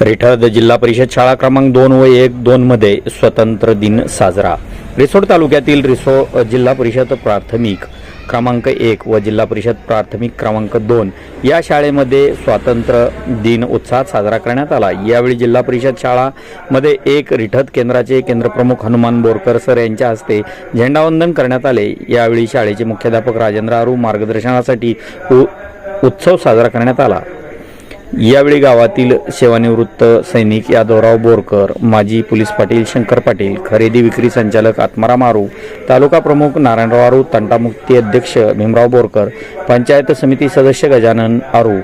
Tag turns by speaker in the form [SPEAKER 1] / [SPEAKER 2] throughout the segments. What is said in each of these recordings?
[SPEAKER 1] रिठद जिल्हा परिषद शाळा क्रमांक दोन व एक दोन मध्ये स्वतंत्र दिन साजरा. रिसोड तालुक्यातील रिसो जिल्हा परिषद प्राथमिक क्रमांक एक व जिल्हा परिषद प्राथमिक क्रमांक दोन या शाळेमध्ये स्वातंत्र्य दिन उत्साहात साजरा करण्यात आला. यावेळी जिल्हा परिषद शाळामध्ये एक रिठद केंद्राचे केंद्रप्रमुख हनुमान बोरकर सर यांच्या हस्ते झेंडावंदन करण्यात आले. यावेळी शाळेचे मुख्याध्यापक राजेंद्र आरू मार्गदर्शनासाठी उ- उत्सव साजरा करण्यात आला. यावेळी गावातील सेवानिवृत्त सैनिक यादवराव बोरकर माजी पोलीस पाटील शंकर पाटील खरेदी विक्री संचालक आत्माराम आरू तालुका प्रमुख नारायणराव आरू तंटामुक्ती अध्यक्ष भीमराव बोरकर पंचायत समिती सदस्य गजानन आरू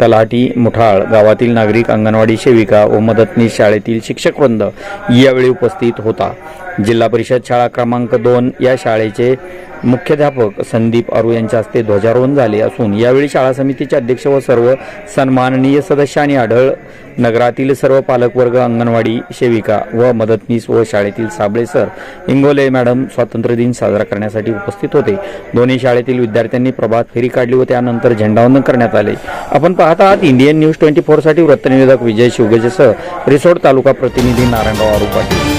[SPEAKER 1] तलाटी मुठाळ गावातील नागरिक अंगणवाडी सेविका व मदतनीस शाळेतील शिक्षकवृंद यावेळी उपस्थित होता. जिल्हा परिषद शाळा क्रमांक दोन या शाळेचे मुख्याध्यापक संदीप अरू यांच्या हस्ते ध्वजारोहण झाले असून यावेळी शाळा समितीचे अध्यक्ष व सर्व सन्माननीय सदस्य आणि आढळ नगरातील सर्व पालकवर्ग अंगणवाडी सेविका व मदतनीस व शाळेतील साबळे सर इंगोले मॅडम स्वातंत्र्य दिन साजरा करण्यासाठी उपस्थित होते. दोन्ही शाळेतील विद्यार्थ्यांनी प्रभात फेरी काढली व त्यानंतर झेंडावंदन करण्यात आले. आपण पाहत आहात इंडियन न्यूज ट्वेंटी फोरसाठी वृत्तनिवेदक विजय शिवगजेसह रिसोड तालुका प्रतिनिधी नारायणराव आरू पाटील